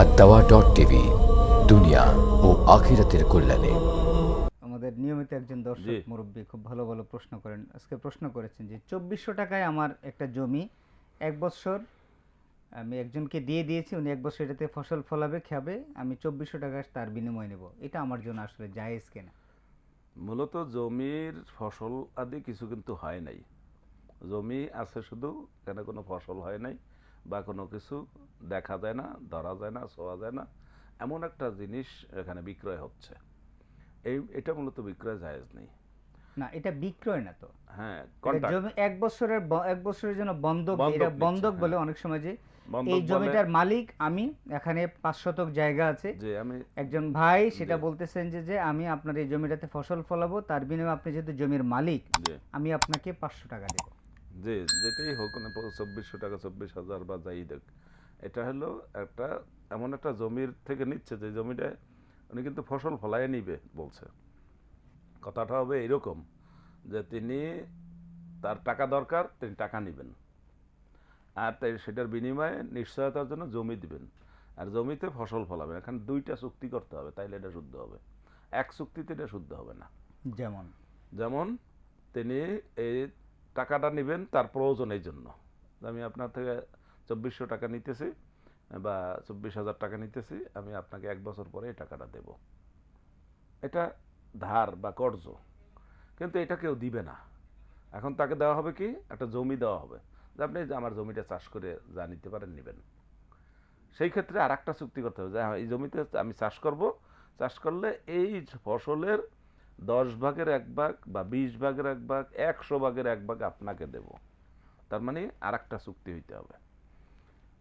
আর দাওয়া dot TV দুনিয়া ও আখিরাতের কল্যাণে। আমাদের নিয়মিত একজন দর্শক মুরব্বী খুব ভালো ভালো প্রশ্ন করেন। আজকে প্রশ্ন করেছেন যে চব্বিশশো টাকায় আমার একটা জমি এক বছর আমি একজনকে দিয়ে দিয়েছি উনি এক বছর এটাতে ফসল ফলাবে খাবে আমি চব্বিশশো টাকা তার বিনিময় নেব। এটা আমার জন্য আসলে জায়েজ কেনা? মূলত জমির ফসল আদি কিছু কিন্তু হয় নাই। জমি আছে শুধু এখানে কোনো ফসল হয় নাই। বা কোনো কিছু দেখা যায় না ধরা যায় না ছোঁয়া যায় না এমন একটা জিনিস এখানে বিক্রয় হচ্ছে। এই এটা মূলত বিক্রয় জায়েজ নেই। না এটা বিক্রয় না তো। হ্যাঁ জমি এক বছরের এক বছরের জন্য বন্ধক এটা বন্ধক বলে হ্যাঁ। অনেক সময় যে এই জমিটার মালিক আমি এখানে পাঁচ শতক জায়গা আছে। যে আমি একজন ভাই সেটা বলতেছেন যে যে আমি আপনার এই জমিটাতে ফসল ফলাবো তার বিনিময়ে আপনি যেহেতু জমির মালিক আমি আপনাকে পাঁচশো টাকা দেবো। যে যেটাই হোক না চব্বিশশো টাকা চব্বিশ হাজার বা যাই দেখ এটা হলো একটা এমন একটা জমির থেকে নিচ্ছে যে জমিটা উনি কিন্তু ফসল ফলায় নিবে বলছে। কথাটা হবে এরকম যে তিনি তার টাকা দরকার তিনি টাকা নেবেন। আর তাই সেটার বিনিময়ে নিশ্চয়তার জন্য জমি দিবেন। আর জমিতে ফসল ফলাবেন। এখানে দুইটা চুক্তি করতে হবে তাইলে এটা শুদ্ধ হবে। এক চুক্তিতে এটা শুদ্ধ হবে না। যেমন? যেমন তিনি এই টাকাটা নেবেন তার প্রয়োজনের জন্য। আমি আপনার থেকে চব্বিশশো টাকা নিতেছি বা চব্বিশ হাজার টাকা নিতেছি আমি আপনাকে এক বছর পরে এই টাকাটা দেব। এটা ধার বা কর্জ কিন্তু এটা কেউ দিবে না। এখন তাকে দেওয়া হবে কি? একটা জমি দেওয়া হবে। যে আপনি আমার জমিটা চাষ করে যা নিতে পারেন নেবেন। সেই ক্ষেত্রে আর একটা চুক্তি করতে হবে যে হ্যাঁ, এই জমিতে আমি চাষ করব। চাষ করলে এই ফসলের দশ ভাগের এক ভাগ বা বিশ ভাগের এক ভাগ একশো ভাগের এক ভাগ আপনাকে দেব। তার মানে আর একটা চুক্তি হইতে হবে।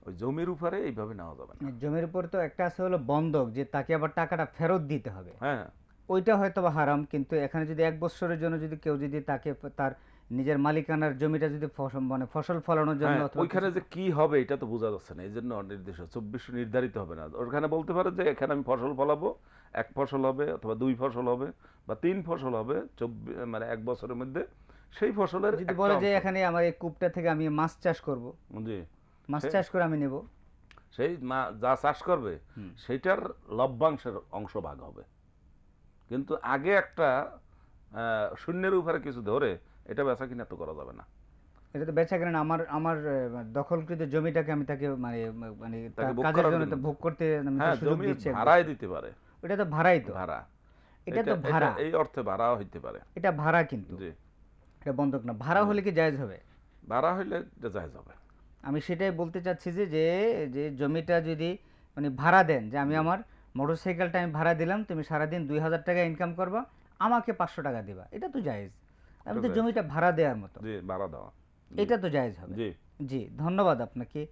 ওই জমির উপরে এইভাবে নেওয়া যাবে না। জমির উপরে তো একটা আছে হলো বন্ধক যে তাকে আবার টাকাটা ফেরত দিতে হবে। হ্যাঁ। ওইটা হয়তো বা হারাম কিন্তু এখানে যদি এক বছরের জন্য যদি কেউ যদি তাকে তার নিজের মালিকানার জমিটা যদি মানে ফসল ফলানোর জন্য হ্যাঁ, ওইখানে যে কি হবে এটা তো বোঝা যাচ্ছে না এই জন্য অনির্দিষ্ট চব্বিশশো নির্ধারিত হবে না। ওখানে বলতে পারে যে এখানে আমি ফসল ফলাবো এক ফসল হবে অথবা দুই ফসল হবে বা তিন ফসল হবে চব্বিশ মানে এক বছরের মধ্যে সেই ফসলের যদি বলে যে এখানে আমার এই কূপটা থেকে আমি মাছ চাষ করব জি। মাছ চাষ করে আমি নেব। সেই যা চাষ করবে হুম। সেইটার লভ্যাংশের অংশ ভাগ হবে। কিন্তু আগে একটা শূন্যের উপরে কিছু ধরে এটা বেচা কিনা তো করা যাবে না। এটা তো বেচা কেনা আমার আমার দখলকৃত জমিটাকে আমি তাকে মানে মানে কাজের জন্য তো ভোগ করতে হ্যাঁ সুযোগ জমি দিচ্ছি ভাড়ায় দিতে পারে। এটা তো ভাড়াই তো। ভাড়া। এটা তো ভাড়া। এই অর্থে ভাড়াও হইতে পারে। এটা ভাড়া কিন্তু। জি। এটা বন্ধক না। ভাড়া হলে কি জায়েজ হবে? ভাড়া এটা যায় যাবে আমি সেটাই বলতে চাচ্ছি যে যে যে জমিটা যদি মানে ভাড়া দেন যে আমি আমার মোটরসাইকেলটা আমি ভাড়া দিলাম তুমি সারাদিন দুই হাজার টাকা ইনকাম করবা আমাকে পাঁচশো টাকা দিবা। এটা তো জায়েজ। আমি তো জমিটা ভাড়া দেওয়ার মতো। জি ভাড়া দেওয়া। এটা তো জায়েজ হবে। জি। জি ধন্যবাদ আপনাকে।